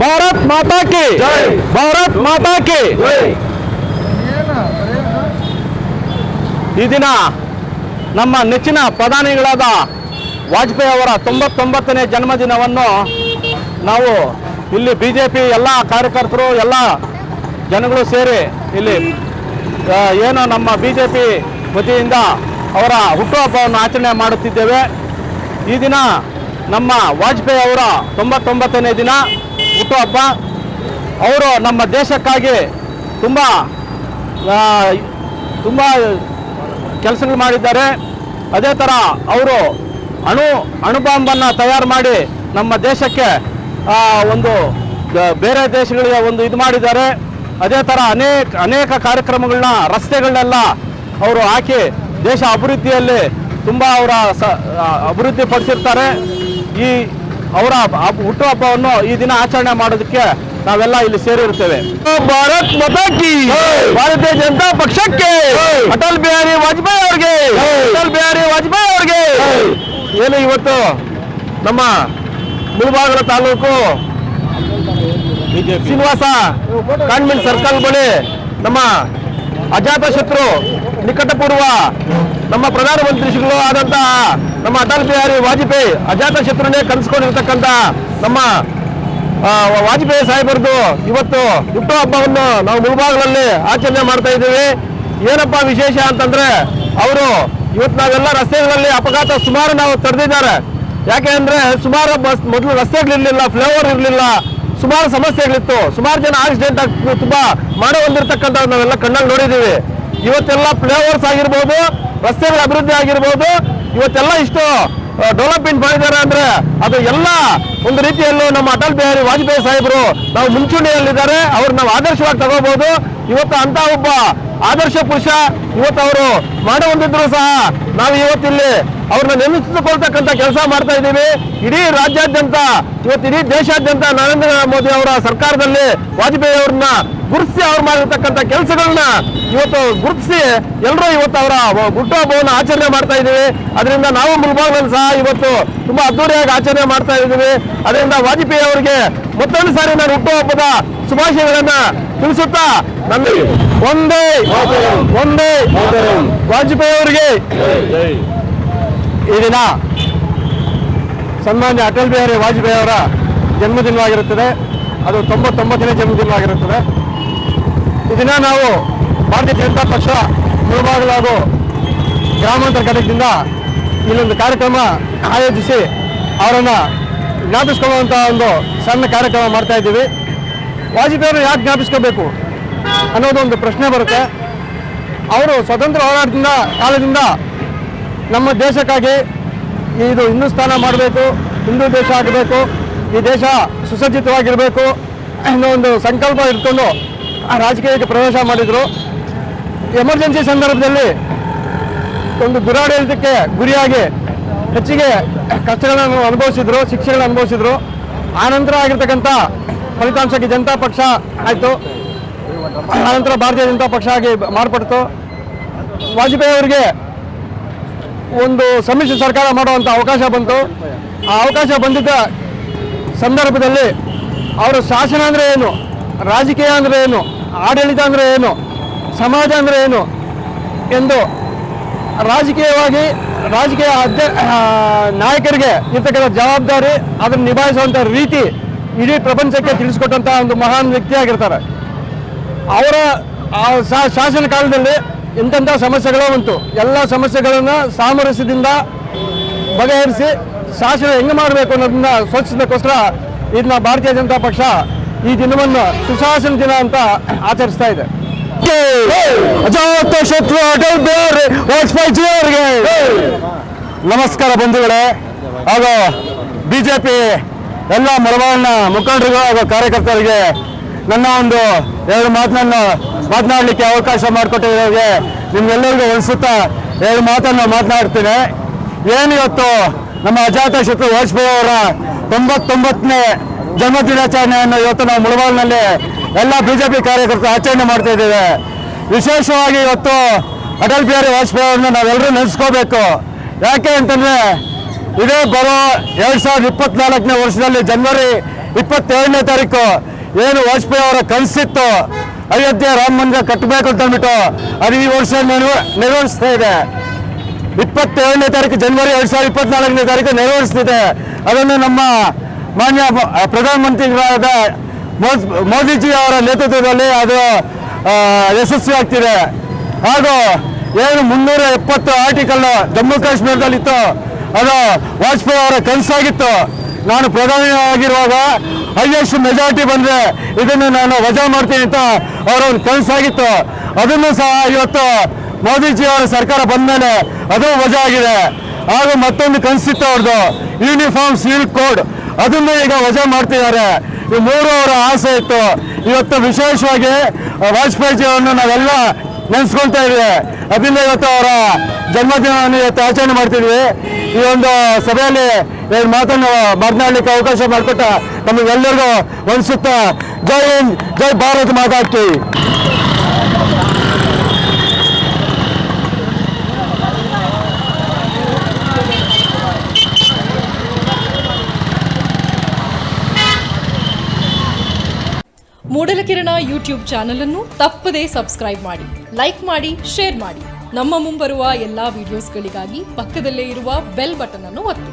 ಭಾರತ್ ಮಾತಾ ಕಿ ಭಾರತ್ ಮಾತಾ ಕಿ ಈ ದಿನ ನಮ್ಮ ನೆಚ್ಚಿನ ಪ್ರಧಾನಿಗಳಾದ ವಾಜಪೇಯಿ ಅವರ ತೊಂಬತ್ತೊಂಬತ್ತನೇ ಜನ್ಮದಿನವನ್ನು ನಾವು ಇಲ್ಲಿ ಬಿ ಜೆ ಪಿ ಎಲ್ಲ ಕಾರ್ಯಕರ್ತರು ಎಲ್ಲ ಜನಗಳು ಸೇರಿ ಇಲ್ಲಿ ಏನು ನಮ್ಮ ಬಿ ಜೆ ಪಿ ವತಿಯಿಂದ ಅವರ ಹುಟ್ಟುಹಬ್ಬವನ್ನು ಆಚರಣೆ ಮಾಡುತ್ತಿದ್ದೇವೆ. ಈ ದಿನ ನಮ್ಮ ವಾಜಪೇಯಿ ಅವರ ತೊಂಬತ್ತೊಂಬತ್ತನೇ ದಿನ ಹುಟ್ಟುಹಬ್ಬ ಅವರು ನಮ್ಮ ದೇಶಕ್ಕಾಗಿ ತುಂಬ ತುಂಬ ಕೆಲಸಗಳು ಮಾಡಿದ್ದಾರೆ. ಅದೇ ಥರ ಅವರು ಅಣು, ಅಣುಬಾಂಬನ್ನು ತಯಾರು ಮಾಡಿ ನಮ್ಮ ದೇಶಕ್ಕೆ ಒಂದು ಬೇರೆ ದೇಶಗಳಿಗೆ ಒಂದು ಇದು ಮಾಡಿದ್ದಾರೆ. ಅದೇ ಥರ ಅನೇಕ ಅನೇಕ ಕಾರ್ಯಕ್ರಮಗಳನ್ನ, ರಸ್ತೆಗಳನ್ನೆಲ್ಲ ಅವರು ಹಾಕಿ ದೇಶ ಅಭಿವೃದ್ಧಿಯಲ್ಲಿ ತುಂಬ ಅವರ ಸ ಅಭಿವೃದ್ಧಿ ಪಡಿಸಿರ್ತಾರೆ ಈ ಅವರ ಹಬ್ಬ- ಹುಟ್ಟುಹಬ್ಬವನ್ನು ಈ ದಿನ ಆಚರಣೆ ಮಾಡೋದಕ್ಕೆ ನಾವೆಲ್ಲ ಇಲ್ಲಿ ಸೇರಿರುತ್ತೇವೆ. ಭಾರತ್ ಮತಾಕಿ ಭಾರತೀಯ ಜನತಾ ಪಕ್ಷಕ್ಕೆ ಅಟಲ್ ಬಿಹಾರಿ ವಾಜಪೇಯಿ ಅವ್ರಿಗೆ ಅಟಲ್ ಬಿಹಾರಿ ವಾಜಪೇಯಿ ಅವ್ರಿಗೆ. ಏನು ಇವತ್ತು ನಮ್ಮ ಮುಳಬಾಗಲ ತಾಲೂಕು ಶ್ರೀನಿವಾಸ ಕಾನ್ವೆಂಟ್ ಸರ್ಕಲ್ ಬಳಿ ನಮ್ಮ ಅಜಾತ ಶತ್ರು ನಿಕಟಪೂರ್ವ ನಮ್ಮ ಪ್ರಧಾನಮಂತ್ರಿಗಳು ಆದಂತಹ ನಮ್ಮ ಅಟಲ್ ಬಿಹಾರಿ ವಾಜಪೇಯಿ ಅಜಾತ ಶತ್ರುನೇ ಕನಸ್ಕೊಂಡಿರ್ತಕ್ಕಂಥ ನಮ್ಮ ವಾಜಪೇಯಿ ಸಾಹೇಬರದು ಇವತ್ತು ಹುಟ್ಟುಹಬ್ಬವನ್ನು ನಾವು ಮುಳಬಾಗಿಲಲ್ಲಿ ಆಚರಣೆ ಮಾಡ್ತಾ ಇದ್ದೀವಿ. ಏನಪ್ಪ ವಿಶೇಷ ಅಂತಂದ್ರೆ ಅವರು ಇವತ್ತು ನಾವೆಲ್ಲ ರಸ್ತೆಗಳಲ್ಲಿ ಅಪಘಾತ ಸುಮಾರು ನಾವು ತಡೆದಿದ್ದಾರೆ. ಯಾಕೆ ಅಂದ್ರೆ ಸುಮಾರು ಬಸ್ ಮೊದಲು ರಸ್ತೆಗಳಿರ್ಲಿಲ್ಲ ಫ್ಲೈಓವರ್ ಇರಲಿಲ್ಲ, ಸುಮಾರು ಸಮಸ್ಯೆಗಳಿತ್ತು. ಸುಮಾರು ಜನ ಆಕ್ಸಿಡೆಂಟ್ ಆಗಿ ತುಂಬಾ ಮಾಡ ಹೊಂದಿರತಕ್ಕಂಥ ನಾವೆಲ್ಲ ಕಣ್ಣಲ್ಲಿ ನೋಡಿದ್ದೀವಿ. ಇವತ್ತೆಲ್ಲ ಫ್ಲೈಓವರ್ಸ್ ಆಗಿರ್ಬೋದು, ರಸ್ತೆಗಳ ಅಭಿವೃದ್ಧಿ ಆಗಿರ್ಬೋದು ಇವತ್ತೆಲ್ಲ ಇಷ್ಟು ಡೆವಲಪ್ಮೆಂಟ್ ಮಾಡಿದ್ದಾರೆ ಅಂದ್ರೆ ಅದು ಎಲ್ಲ ಒಂದು ರೀತಿಯಲ್ಲೂ ನಮ್ಮ ಅಟಲ್ ಬಿಹಾರಿ ವಾಜಪೇಯಿ ಸಾಹೇಬರು ನಾವು ಮುಂಚೂಣಿಯಲ್ಲಿದ್ದಾರೆ. ಅವ್ರು ನಾವು ಆದರ್ಶವಾಗಿ ತಗೋಬಹುದು ಇವತ್ತು ಅಂತ ಒಬ್ಬ ಆದರ್ಶ ಪುರುಷ ಇವತ್ತು ಅವರು ಮಾಡುವಂತಿದ್ರು ಸಹ ನಾವು ಇವತ್ತಿಲ್ಲಿ ಅವ್ರನ್ನ ನೆನಪಿಸಿಕೊಳ್ತಕ್ಕಂಥ ಕೆಲಸ ಮಾಡ್ತಾ ಇದ್ದೀವಿ. ಇಡೀ ರಾಜ್ಯಾದ್ಯಂತ, ಇವತ್ತು ಇಡೀ ದೇಶಾದ್ಯಂತ ನರೇಂದ್ರ ಮೋದಿ ಅವರ ಸರ್ಕಾರದಲ್ಲಿ ವಾಜಪೇಯಿ ಅವ್ರನ್ನ ಗುರುತಿಸಿ ಅವ್ರು ಮಾಡಿರ್ತಕ್ಕಂಥ ಕೆಲಸಗಳನ್ನ ಇವತ್ತು ಗುರುತಿಸಿ ಎಲ್ಲರೂ ಇವತ್ತು ಅವರ ಹುಟ್ಟುಹಬ್ಬವನ್ನು ಆಚರಣೆ ಮಾಡ್ತಾ ಇದ್ದೀವಿ. ಅದರಿಂದ ನಾವು ಮುಲ್ಬಾಗ್ನಲ್ಲಿ ಸಹ ಇವತ್ತು ತುಂಬಾ ಅದ್ದೂರಿಯಾಗಿ ಆಚರಣೆ ಮಾಡ್ತಾ ಇದ್ದೀವಿ. ಅದರಿಂದ ವಾಜಪೇಯಿ ಅವರಿಗೆ ಮತ್ತೊಂದು ಸಾರಿ ನಾನು ಹುಟ್ಟುಹಬ್ಬದ ಶುಭಾಶಯಗಳನ್ನ ತಿಳಿಸುತ್ತಾ ನನ್ನ ಒಂದೇ ಒಂದೇ ವಾಜಪೇಯಿ ಅವರಿಗೆ ಈ ದಿನ ಸನ್ಮಾನ್ಯ ಅಟಲ್ ಬಿಹಾರಿ ವಾಜಪೇಯಿ ಅವರ ಜನ್ಮದಿನವಾಗಿರುತ್ತದೆ. ಅದು ತೊಂಬತ್ತೊಂಬತ್ತನೇ ಜನ್ಮದಿನವಾಗಿರುತ್ತದೆ. ಈ ದಿನ ನಾವು ಭಾರತೀಯ ಜನತಾ ಪಕ್ಷ ಮುಳಬಾಗಿಲು ಹಾಗೂ ಗ್ರಾಮಾಂತರ ಘಟಕದಿಂದ ಇಲ್ಲೊಂದು ಕಾರ್ಯಕ್ರಮ ಆಯೋಜಿಸಿ ಅವರನ್ನು ಜ್ಞಾಪಿಸ್ಕೊಳ್ಳುವಂಥ ಒಂದು ಸಣ್ಣ ಕಾರ್ಯಕ್ರಮ ಮಾಡ್ತಾ ಇದ್ದೀವಿ. ವಾಜಪೇಯಿಯವರು ಯಾಕೆ ಜ್ಞಾಪಿಸ್ಕೋಬೇಕು? ಅನ್ನೋದು ಒಂದು ಪ್ರಶ್ನೆ ಬರುತ್ತೆ. ಅವರು ಸ್ವತಂತ್ರ ಹೋರಾಟದಿಂದ, ಕಾಲದಿಂದ ನಮ್ಮ ದೇಶಕ್ಕಾಗಿ ಇದು ಹಿಂದೂಸ್ತಾನ ಮಾಡಬೇಕು, ಹಿಂದೂ ದೇಶ ಆಗಬೇಕು, ಈ ದೇಶ ಸುಸಜ್ಜಿತವಾಗಿರಬೇಕು ಅನ್ನೋ ಒಂದು ಸಂಕಲ್ಪ ಇಟ್ಕೊಂಡು ಆ ರಾಜಕೀಯಕ್ಕೆ ಪ್ರವೇಶ ಮಾಡಿದರು. ಎಮರ್ಜೆನ್ಸಿ ಸಂದರ್ಭದಲ್ಲಿ ಒಂದು ದುರಾಡಳಿತಕ್ಕೆ ಗುರಿಯಾಗಿ ಹೆಚ್ಚಿಗೆ ಕಷ್ಟಗಳನ್ನು ಅನುಭವಿಸಿದ್ರು, ಶಿಕ್ಷೆಗಳನ್ನು ಅನುಭವಿಸಿದ್ರು. ಆನಂತರ ಆಗಿರ್ತಕ್ಕಂಥ ಫಲಿತಾಂಶಕ್ಕೆ ಜನತಾ ಪಕ್ಷ ಆಯಿತು. ಆನಂತರ ಭಾರತೀಯ ಜನತಾ ಪಕ್ಷ ಆಗಿ ಮಾರ್ಪಡ್ತು ವಾಜಪೇಯಿ ಅವರಿಗೆ ಒಂದು ಸಮ್ಮಿಶ್ರ ಸರ್ಕಾರ ಮಾಡುವಂಥ ಅವಕಾಶ ಬಂತು. ಆ ಅವಕಾಶ ಬಂದಿದ್ದ ಸಂದರ್ಭದಲ್ಲಿ ಅವರ ಶಾಸನ ಅಂದರೆ ಏನು? ರಾಜಕೀಯ ಅಂದರೆ ಏನು? ಆಡಳಿತ ಅಂದರೆ ಏನು? ಸಮಾಜ ಅಂದರೆ ಏನು? ಎಂದು ರಾಜಕೀಯವಾಗಿ ರಾಜಕೀಯ ಅಧ್ಯ ನಾಯಕರಿಗೆ ಇರ್ತಕ್ಕಂಥ ಜವಾಬ್ದಾರಿ ಅದನ್ನು ನಿಭಾಯಿಸುವಂಥ ರೀತಿ ಇಡೀ ಪ್ರಪಂಚಕ್ಕೆ ತಿಳಿಸ್ಕೊಟ್ಟಂಥ ಒಂದು ಮಹಾನ್ ವ್ಯಕ್ತಿಯಾಗಿರ್ತಾರೆ. ಅವರ ಶಾಸನ ಕಾಲದಲ್ಲಿ ಇಂಥ ಸಮಸ್ಯೆಗಳು ಬಂತು. ಎಲ್ಲ ಸಮಸ್ಯೆಗಳನ್ನು ಸಾಮರಸ್ಯದಿಂದ ಬಗೆಹರಿಸಿ ಶಾಸನ ಹೆಂಗೆ ಮಾಡಬೇಕು ಅನ್ನೋದನ್ನ ಸ್ವಚ್ಛತೆಗೋಸ್ಕರ ಇದನ್ನ ಭಾರತೀಯ ಜನತಾ ಪಕ್ಷ ಈ ದಿನವನ್ನು ಸುಶಾಸನ ದಿನ ಅಂತ ಆಚರಿಸ್ತಾ ಇದೆ. ನಮಸ್ಕಾರ ಬಂಧುಗಳೇ. ಹಾಗೂ ಬಿಜೆಪಿ ಎಲ್ಲ ಮಳವಾಳಿನ ಮುಖಂಡರಿಗೂ ಹಾಗೂ ಕಾರ್ಯಕರ್ತರಿಗೆ ನನ್ನ ಒಂದು ಎರಡು ಮಾತನ್ನ ಮಾತನಾಡಲಿಕ್ಕೆ ಅವಕಾಶ ಮಾಡಿಕೊಟ್ಟಿರೋರಿಗೆ ನಿಮ್ಗೆಲ್ಲರಿಗೂ ಅನಿಸುತ್ತಾ ಎರಡು ಮಾತನ್ನು ಮಾತನಾಡ್ತೀನಿ. ಏನು ಇವತ್ತು ನಮ್ಮ ಅಜಾತ ಶತ್ರು ವಾಜಪೇಯಿ ಅವರ ತೊಂಬತ್ತೊಂಬತ್ತನೇ ಜನ್ಮ ದಿನಾಚರಣೆಯನ್ನು ಇವತ್ತು ನಾವು ಮುಳಬಾಗಿಲಿನಲ್ಲಿ ಎಲ್ಲ ಬಿಜೆಪಿ ಕಾರ್ಯಕರ್ತರು ಆಚರಣೆ ಮಾಡ್ತಾ ಇದ್ದೇವೆ. ವಿಶೇಷವಾಗಿ ಇವತ್ತು ಅಟಲ್ ಬಿಹಾರಿ ವಾಜಪೇಯಿ ಅವ್ರನ್ನ ನಾವೆಲ್ಲರೂ ನೆನೆಸ್ಕೋಬೇಕು. ಯಾಕೆ ಅಂತಂದ್ರೆ ಇದೇ ಬರೋ ಎರಡ್ ಸಾವಿರದ ಇಪ್ಪತ್ನಾಲ್ಕನೇ ವರ್ಷದಲ್ಲಿ ಜನವರಿ ಇಪ್ಪತ್ತೇಳನೇ ತಾರೀಕು ಏನು ವಾಜಪೇಯಿ ಅವರ ಕನಸಿತ್ತು? ಅಯೋಧ್ಯೆ ರಾಮ ಮಂದಿರ ಕಟ್ಟಬೇಕು ಅಂತ ಅಂದ್ಬಿಟ್ಟು ಅದು ಈ ವರ್ಷ ನೆರವೇರಿಸ್ತಾ ಇದೆ. ಇಪ್ಪತ್ತೇಳನೇ ತಾರೀಕು ಜನವರಿ ಎರಡು ಸಾವಿರದ ಇಪ್ಪತ್ನಾಲ್ಕನೇ ತಾರೀಕು ನೆರವೇರಿಸ್ತಿದೆ. ಅದನ್ನು ನಮ್ಮ ಮಾನ್ಯ ಪ್ರಧಾನಮಂತ್ರಿಗಳಾದ ಮೋದ್- ಮೋದಿಜಿ ಅವರ ನೇತೃತ್ವದಲ್ಲಿ ಅದು ಯಶಸ್ವಿ ಆಗ್ತಿದೆ. ಹಾಗೂ ಏನು ಮುನ್ನೂರ ಎಪ್ಪತ್ತು ಆರ್ಟಿಕಲ್ ಜಮ್ಮು ಕಾಶ್ಮೀರದಲ್ಲಿತ್ತು. ಅದು ವಾಜಪೇಯಿ ಅವರ ಕನಸಾಗಿತ್ತು. ನಾನು ಪ್ರಧಾನಿ ಆಗಿರುವಾಗ ಹೈಯೆಸ್ಟ್ ಮೆಜಾರಿಟಿ ಬಂದರೆ ಇದನ್ನು ನಾನು ವಜಾ ಮಾಡ್ತೀನಿ ಅಂತ ಅವರ ಒಂದು ಕನಸಾಗಿತ್ತು. ಅದನ್ನು ಸಹ ಇವತ್ತು ಮೋದಿಜಿ ಅವರ ಸರ್ಕಾರ ಬಂದ ಮೇಲೆ ಅದು ವಜಾ ಆಗಿದೆ. ಹಾಗೂ ಮತ್ತೊಂದು ಕನಸಿತ್ತು ಅವ್ರದ್ದು ಯೂನಿಫಾರ್ಮ್ ಸಿವಿಲ್ ಕೋಡ್ ಅದನ್ನು ಈಗ ವಜಾ ಮಾಡ್ತಿದ್ದಾರೆ. ಈ ಮೂರು ಅವರ ಆಸೆ ಇತ್ತು. ಇವತ್ತು ವಿಶೇಷವಾಗಿ ವಾಜಪೇಯಿ ಅವರನ್ನು ನಾವೆಲ್ಲ ನೆನೆಸ್ಕೊಳ್ತಾ ಇದ್ವಿ. ಅದರಿಂದ ಇವತ್ತು ಅವರ ಜನ್ಮದಿನವನ್ನು ಇವತ್ತು ಆಚರಣೆ ಮಾಡ್ತಿದ್ವಿ. ಈ ಒಂದು ಸಭೆಯಲ್ಲಿ ಎರಡು ಮಾತನ್ನು ಮಾತನಾಡಲಿಕ್ಕೆ ಅವಕಾಶ ಮಾಡಿಕೊಟ್ಟ ನಮಗೆಲ್ಲರಿಗೂ ಒಂದು ಸುತ್ತ ಜೈ ಹಿಂದ್, ಜೈ ಭಾರತ್ ಮಾತಾಡ್ತೀವಿ ಮೂಡಲಕಿರಣ ಯೂಟ್ಯೂಬ್ ಚಾನಲ್ ಅನ್ನು ತಪ್ಪದೇ ಸಬ್ಸ್ಕ್ರೈಬ್ ಮಾಡಿ. ಲೈಕ್ ಮಾಡಿ ಶೇರ್ ಮಾಡಿ. ನಮ್ಮ ಮುಂಬರುವ ಎಲ್ಲಾ ವಿಡಿಯೋಸ್ಗಳಿಗಾಗಿ ಪಕ್ಕದಲ್ಲೇ ಇರುವ ಬೆಲ್ ಬಟನ್ ಅನ್ನು ಒತ್ತಿ.